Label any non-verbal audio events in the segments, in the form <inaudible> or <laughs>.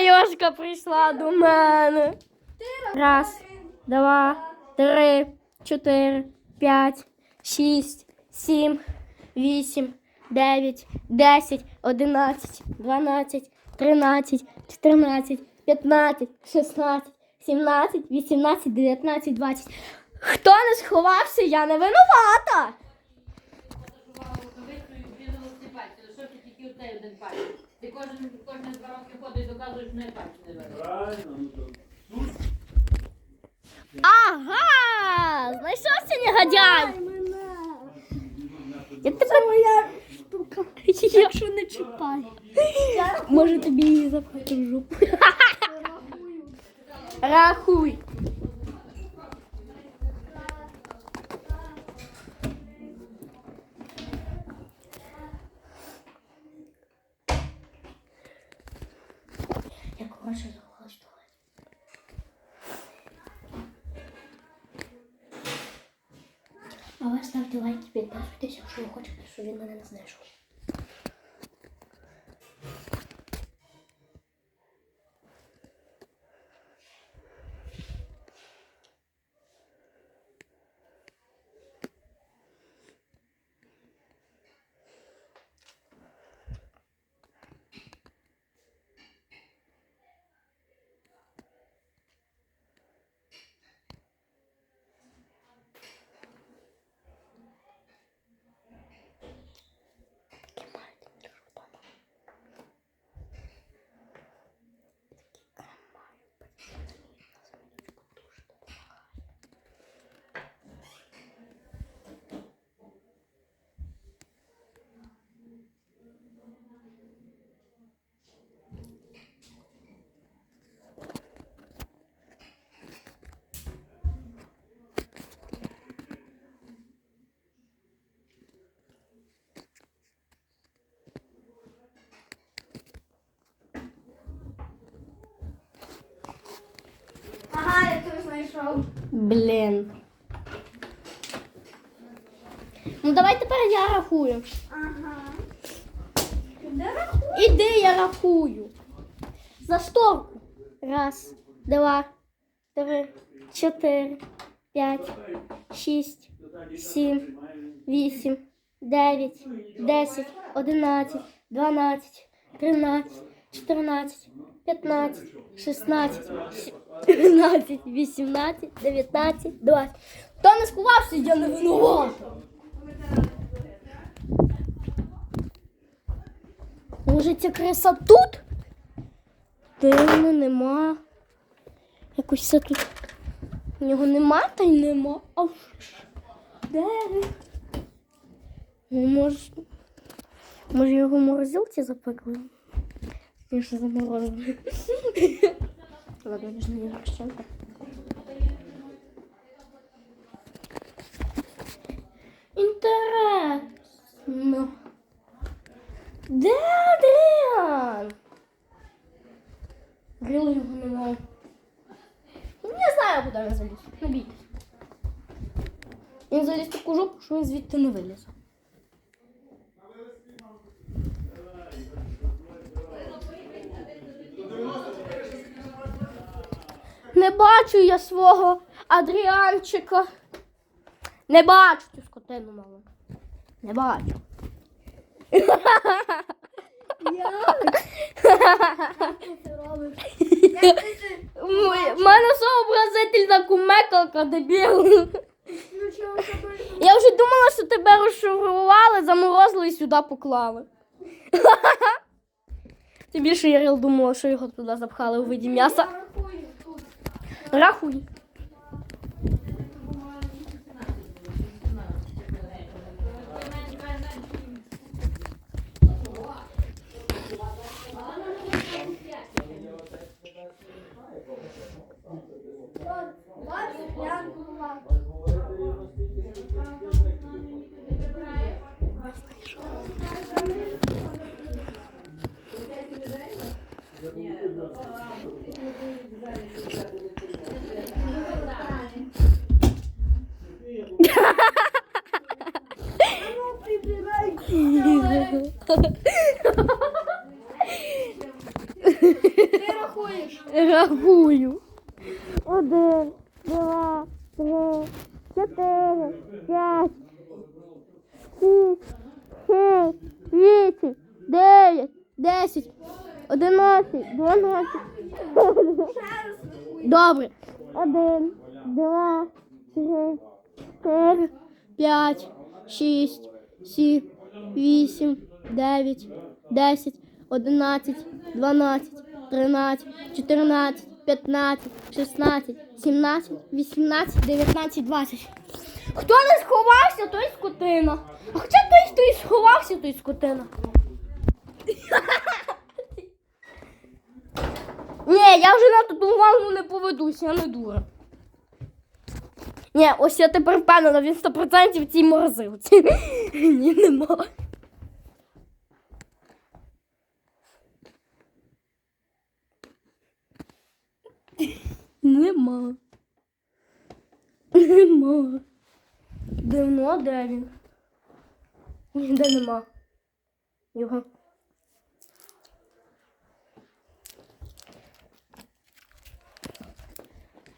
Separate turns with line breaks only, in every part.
Йошка прийшла до мене. Раз, два, три, чотири, п'ять, шість, сім, вісім, дев'ять, десять, одинадцять, дванадцять, тринадцять, чотирнадцять, п'ятнадцять, шістнадцять, сімнадцять, вісімнадцять, дев'ятнадцять, двадцять. Хто не сховався, я не винувата.
Що ти? Ти кожен, кожні два роки ходиш доказуєш, що не береш.
Правильно, ну то.
Ага! Знайшовся негодяй! Я тебе моя штука. <laughs> Якщо не чіпай. Може тобі її запхати в жопу. <laughs> Рахуй. Підписуйтесь, хоч, що він мене не знайшов.
я тебе знайшов.
Блін. Ну давай тепер я рахую.
Ага. Де рахуй?
Іди, я рахую. За шторку. Раз, два, три, чотири, п'ять, шість, сім, вісім, дев'ять, десять, одинадцять, дванадцять, тринадцять, чотирнадцять, п'ятнадцять, шістнадцять, Сімнадцять, вісімнадцять, дев'ятнадцять, двадцять. Хто не сховався, я не винувата. Може, ця криса тут? Дивно, нема. Якось все тут. Нього нема, та й нема. А. Де він? Ну, може, може його в морозилці запекли? Я ж заморозили. Ладно, ж не розчинка. Інтересно. Де Адріан? Грили його немає. Не знаю, куди він заліз. Не бійтесь. Він заліз таку жопу, що він звідти не виліз. Не бачу я свого Адріанчика. Не бачу цю скотину малу. Не бачу. У мене сообразительна кумекалка, дебіл. Я вже думала, що тебе розшифрували, заморозили і сюди поклали. Тим більше Ярил думала, що його туди запхали у виді м'яса.
Рахую тут.
Рахуй.
Бачиш,
вісім, дев'ять, десять, одинадцять, дванадцять. Добре. Один, два, три, чотири, п'ять, шість, сім, вісім, дев'ять, десять, одинадцять, дванадцять, тринадцять, чотирнадцять, п'ятнадцять, шістнадцять, сімнадцять, вісімнадцять, дев'ятнадцять, двадцять. Хто не сховався, той скотина. А хоча той, хто і сховався, той скотина. <laughs> Ні, я вже на таку увагу не поведусь, я не дура. Ні, ось я тепер впевнена, він 100% в цій морозилці. <laughs> Ні, нема. <laughs> Нема. Нема. Дивно, де він? Ніде нема. Його.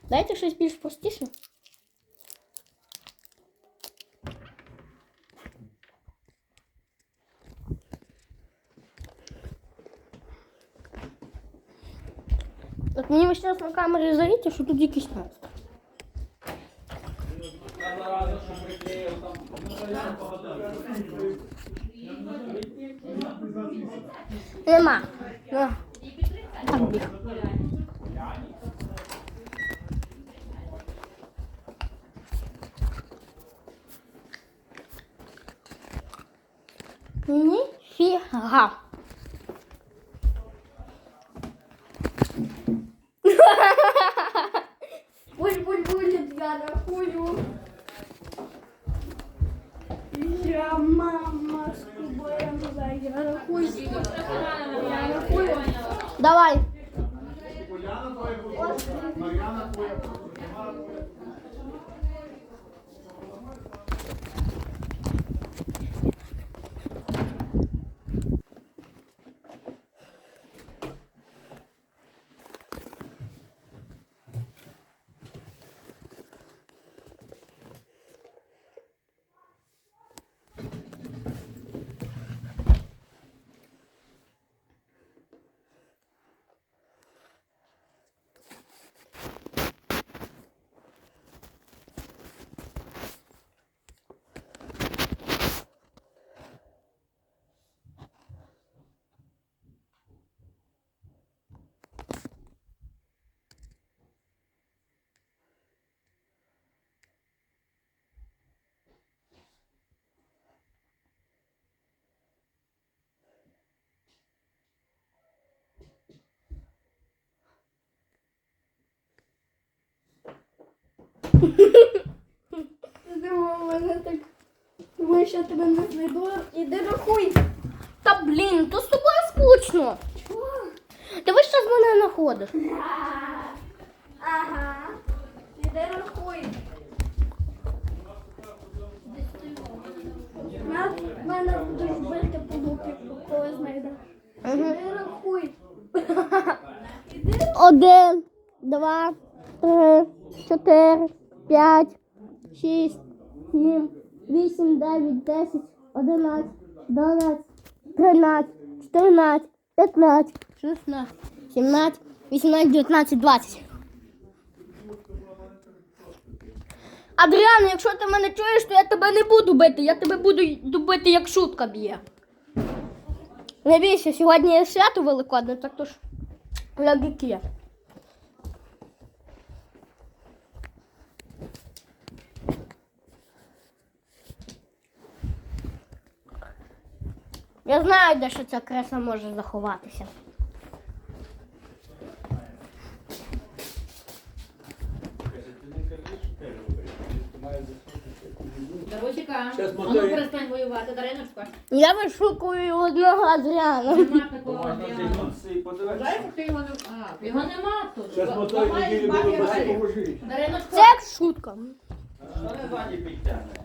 Дайте щось більш простіше. Так мені весь час на камері здається, що тут якийсь нас. Нема. На. Так біг. Ніфіга.
Буль-буль-буль, я рахую. Я мама з кубою, я рахую. Я рахую.
Давай.
Ти Іди рахуй.
Та блін, то з тобою скучно. Ти ви що з мене знаходиш?
Ага. Іди рахуй. Мене- Мене будуть бити по лупі, коли знайдеш. Іди рахуй.
Один, два, три, чотири, п'ять, шість, сім, вісім, дев'ять, десять, одинадцять, дванадцять, тринадцять, чотирнадцять, п'ятнадцять, шістнадцять, сімнадцять, вісімнадцять, дев'ятнадцять, двадцять. Адріано, якщо ти мене чуєш, то я тебе не буду бити. Я тебе буду бити, як шутка б'є. Не бійся, сьогодні свято великодне, так то ж логіки. Я знаю, де що ця креса може заховатися.
Дарочка,
Щас
а ну
мотаю.
перестань воювати, Дариночка.
Я вишукую одного Адріана.
Нема такого.
Можна
Адріана.
зігнутися подивитися.
Знаєш, що ти його не... А, його нема тут.
Зараз
Давай,
мотою неділю
бабі,
буду.
Дариночка.
Це як шутка.
Що не ззаді підтягне?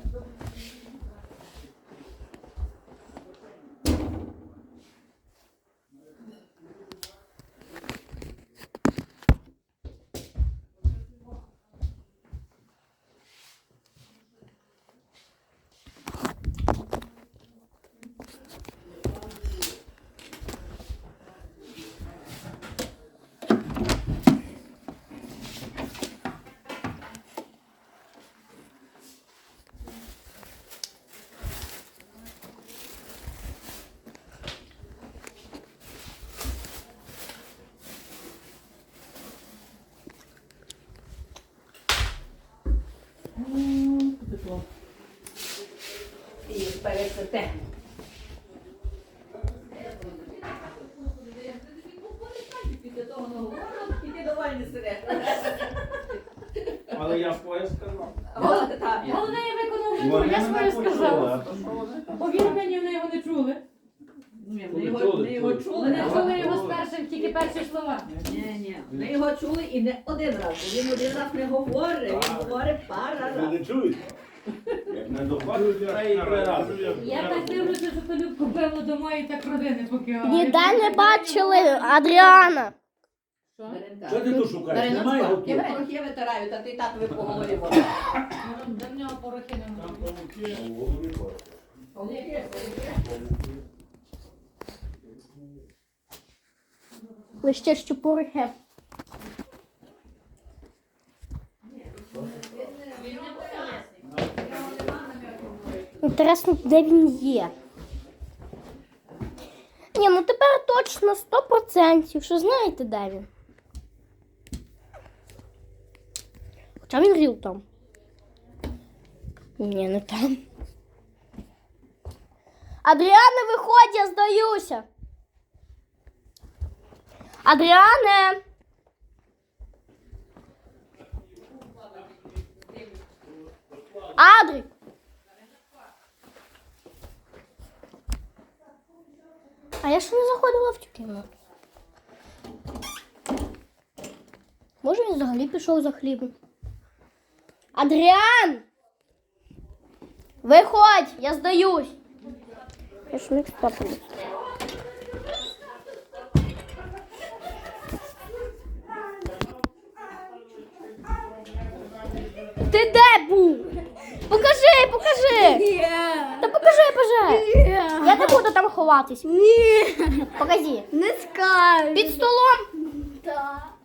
Так.
Головне, я виконав
Вони
я своє сказала.
вони?
Повір мені, вони його не чули.
Ні,
Чули,
Ми його,
чули,
його
чули.
Вони
але-
чули його з перших, тільки перші слова.
Ні, ні. Ми його чули і не один раз. Він один раз не говорить, він говорить пара
Ви
раз.
не чуєте? Як не доходить, три рази.
Я так дивлюся, що то Любку певно до моєї так родини поки.
Ніде не бачили Адріана.
Даринка.
Що ти тут шукаєш? Немає
Я
готові.
порохи витираю, та ти татові по голові.
До нього порохи немає.
Лише що порохи. Інтересно, де він є. Ні, ну тепер точно 100%, що знаєте, де він. Хоча він ріл там. Ні, не там. Адріане, виходь, я здаюся. Адріане! Адрі! А я ще не заходила в цю кімнату. Може він взагалі пішов за хлібом? Адріан! Виходь, я здаюсь. Я ж вступила. Ти де був? Покажи, покажи. Та покажи, покажи. Я не буду там ховатись. Ні. Покажи.
Не скажу.
Під столом.
Так.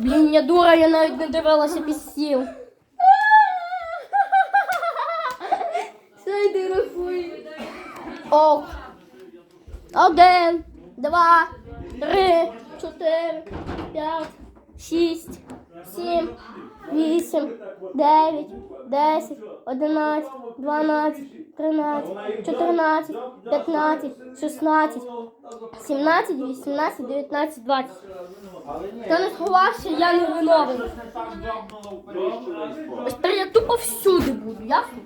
Блін, я дура, я навіть не дивилася під стіл.
Сайди рахуй.
Ок. Один, два, три, чотири, п'ять, шість, сім, вісім, дев'ять, десять, одинадцять, дванадцять, тринадцять, чотирнадцять, п'ятнадцять, шістнадцять, сімнадцять, вісімнадцять, дев'ятнадцять, двадцять. Хто не сховався, я не виновен. Ось тепер я тупо всюди буду, ясно?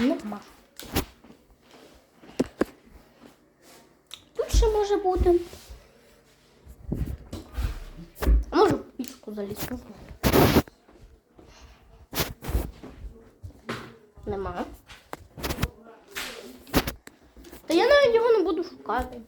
Нема. Тут ще може бути. А може в пічку залізти. Нема. Та я навіть його не буду шукати.